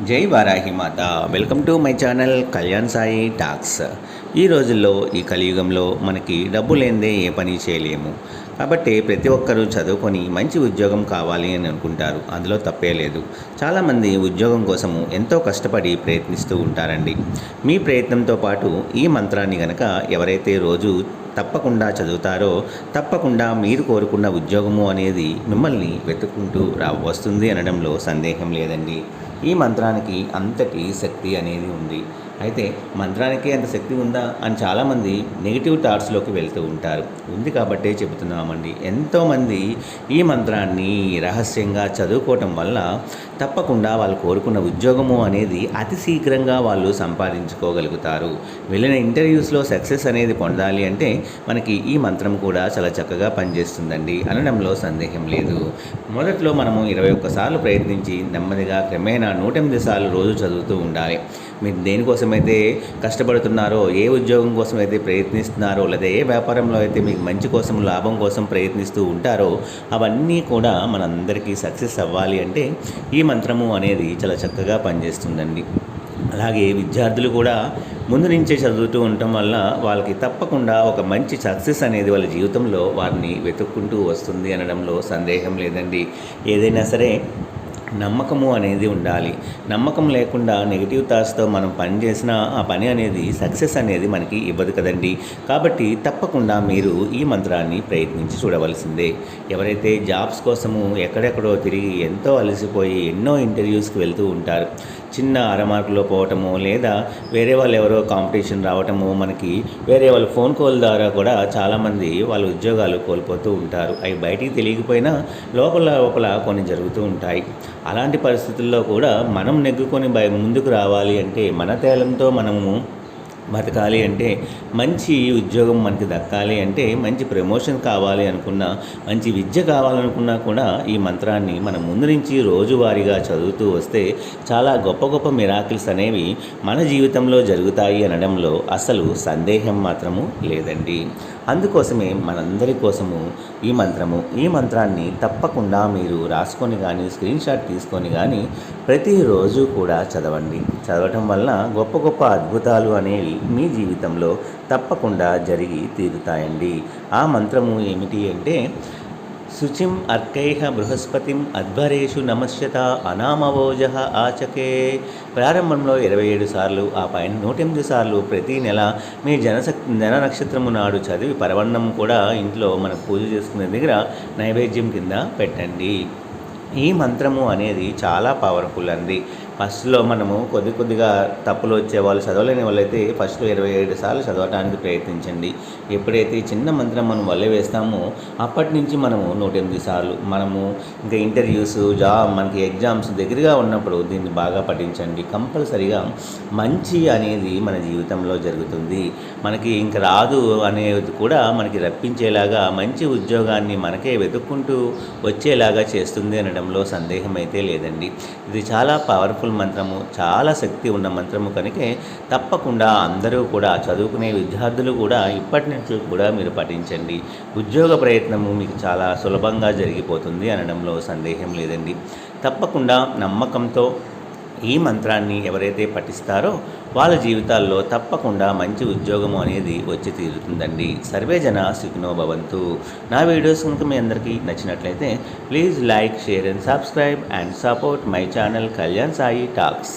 జై Varahi Mata. Welcome to my channel Kalyan Sai talks ఈ రోజుల్లో ఈ కలియుగంలో మనకి డబ్బు లేనిదే ఏ పని చేయలేము. కాబట్టి ప్రతి ఒక్కరూ చదువుకొని మంచి ఉద్యోగం కావాలి అని అనుకుంటారు. అందులో తప్పే లేదు. చాలామంది ఉద్యోగం కోసము ఎంతో కష్టపడి ప్రయత్నిస్తూ ఉంటారండి. మీ ప్రయత్నంతో పాటు ఈ మంత్రాన్ని గనక ఎవరైతే రోజు తప్పకుండా చదువుతారో తప్పకుండా మీరు కోరుకున్న ఉద్యోగము అనేది మిమ్మల్ని వెతుక్కుంటూ రా వస్తుంది అనడంలో సందేహం లేదండి. ఈ మంత్రానికి అంతటి శక్తి అనేది ఉంది. అయితే మంత్రానికి అంత శక్తి ఉందా అని చాలామంది నెగిటివ్ థాట్స్లోకి వెళ్తూ ఉంటారు. ఉంది కాబట్టే చెబుతున్నామండి. ఎంతోమంది ఈ మంత్రాన్ని రహస్యంగా చదువుకోవటం వల్ల తప్పకుండా వాళ్ళు కోరుకున్న ఉద్యోగము అనేది అతి శీఘ్రంగా వాళ్ళు సంపాదించుకోగలుగుతారు. వెళ్ళిన ఇంటర్వ్యూస్లో సక్సెస్ అనేది పొందాలి అంటే మనకి ఈ మంత్రం కూడా చాలా చక్కగా పనిచేస్తుందండి. అనడంలో సందేహం లేదు. మొదట్లో మనము ఇరవై ఒక్కసార్లు ప్రయత్నించి నెమ్మదిగా క్రమేణా నూట ఎనిమిది సార్లు రోజు చదువుతూ ఉండాలి. మీరు అయితే కష్టపడుతున్నారో ఏ ఉద్యోగం కోసం అయితే ప్రయత్నిస్తున్నారో లేదా ఏ వ్యాపారంలో అయితే మీకు మంచి కోసం లాభం కోసం ప్రయత్నిస్తూ ఉంటారో అవన్నీ కూడా మనందరికీ సక్సెస్ అవ్వాలి అంటే ఈ మంత్రము అనేది చాలా చక్కగా పనిచేస్తుందండి. అలాగే విద్యార్థులు కూడా ముందు నుంచే చదువుతూ ఉండటం వల్ల వాళ్ళకి తప్పకుండా ఒక మంచి సక్సెస్ అనేది వాళ్ళ జీవితంలో వారిని వెతుక్కుంటూ వస్తుంది అనడంలో సందేహం లేదండి. ఏదైనా సరే నమ్మకము అనేది ఉండాలి. నమ్మకం లేకుండా నెగిటివ్ థాట్స్తో మనం పని చేసినా ఆ పని అనేది సక్సెస్ అనేది మనకి ఇవ్వదు కదండి. కాబట్టి తప్పకుండా మీరు ఈ మంత్రాన్ని ప్రయత్నించి చూడవలసిందే. ఎవరైతే జాబ్స్ కోసము ఎక్కడెక్కడో తిరిగి ఎంతో అలసిపోయి ఎన్నో ఇంటర్వ్యూస్కి వెళ్తూ ఉంటారు. చిన్న అరమార్కులో పోవటము లేదా వేరే వాళ్ళు ఎవరో కాంపిటీషన్ రావటము మనకి వేరే వాళ్ళ ఫోన్ కాల్ ద్వారా కూడా చాలామంది వాళ్ళ ఉద్యోగాలు కోల్పోతూ ఉంటారు. అవి బయటికి తెలియకపోయినా లోపల లోపల కొన్ని జరుగుతూ ఉంటాయి. అలాంటి పరిస్థితుల్లో కూడా మనం నెగ్గుకొని బయ ముందుకు రావాలి అంటే మన తేలంతో మనము బతకాలి అంటే మంచి ఉద్యోగం మనకి దక్కాలి అంటే మంచి ప్రమోషన్ కావాలి అనుకున్నా మంచి విద్య కావాలనుకున్నా కూడా ఈ మంత్రాన్ని మనం ముందు నుంచి రోజువారీగా చదువుతూ వస్తే చాలా గొప్ప గొప్ప మిరాకిల్స్ అనేవి మన జీవితంలో జరుగుతాయి అనడంలో అసలు సందేహం మాత్రము లేదండి. అందుకోసమే మనందరి కోసము ఈ మంత్రము ఈ మంత్రాన్ని తప్పకుండా మీరు రాసుకొని కానీ స్క్రీన్ షాట్ తీసుకొని కానీ ప్రతిరోజు కూడా చదవండి. చదవటం వల్ల గొప్ప గొప్ప అద్భుతాలు అనేవి మీ జీవితంలో తప్పకుండా జరిగి తీరుతాయండి. ఆ మంత్రము ఏమిటి అంటే శుచిం అర్కైహ బృహస్పతిం అధ్వరేషు నమస్యత అనామవోజ ఆచకే. ప్రారంభంలో ఇరవై ఏడు సార్లు ఆ పైన నూట ఎనిమిది సార్లు ప్రతి నెల మీ జనసక్ జన నక్షత్రము నాడు చదివి పరవన్నం కూడా ఇంట్లో మనం పూజ చేసుకునే దగ్గర నైవేద్యం కింద పెట్టండి. ఈ మంత్రము అనేది చాలా పవర్ఫుల్ అండి. ఫస్ట్లో మనము కొద్ది కొద్దిగా తప్పులు వచ్చే వాళ్ళు చదవలేని వాళ్ళైతే ఫస్ట్ ఇరవై ఏడు సార్లు చదవడానికి ప్రయత్నించండి. ఎప్పుడైతే చిన్న మంత్రం మనం వల్ల వేస్తామో అప్పటి నుంచి మనము నూట ఎనిమిది సార్లు మనము ఇంకా ఇంటర్వ్యూస్ జాబ్ మనకి ఎగ్జామ్స్ దగ్గరగా ఉన్నప్పుడు దీన్ని బాగా పఠించండి. కంపల్సరిగా మంచి అనేది మన జీవితంలో జరుగుతుంది. మనకి ఇంక రాదు అనేది కూడా మనకి రప్పించేలాగా మంచి ఉద్యోగాన్ని మనకే వెతుక్కుంటూ వచ్చేలాగా చేస్తుంది అనడంలో సందేహం అయితే లేదండి. ఇది చాలా పవర్ఫుల్ మంత్రము చాలా శక్తి ఉన్న మంత్రము కనుకే తప్పకుండా అందరూ కూడా చదువుకునే విద్యార్థులు కూడా ఇప్పటి నుంచి కూడా మీరు పఠించండి. ఉద్యోగ ప్రయత్నము మీకు చాలా సులభంగా జరిగిపోతుంది అనడంలో సందేహం లేదండి. తప్పకుండా నమ్మకంతో ఈ మంత్రాన్ని ఎవరైతే పఠిస్తారో వాళ్ళ జీవితాల్లో తప్పకుండా మంచి ఉద్యోగం అనేది వచ్చి తీరుతుందండి. సర్వే జన సుఖినో భవంతు. నా వీడియోస్ కనుక మీ అందరికీ నచ్చినట్లయితే please like share and subscribe and support my channel Kalyan Sai talks.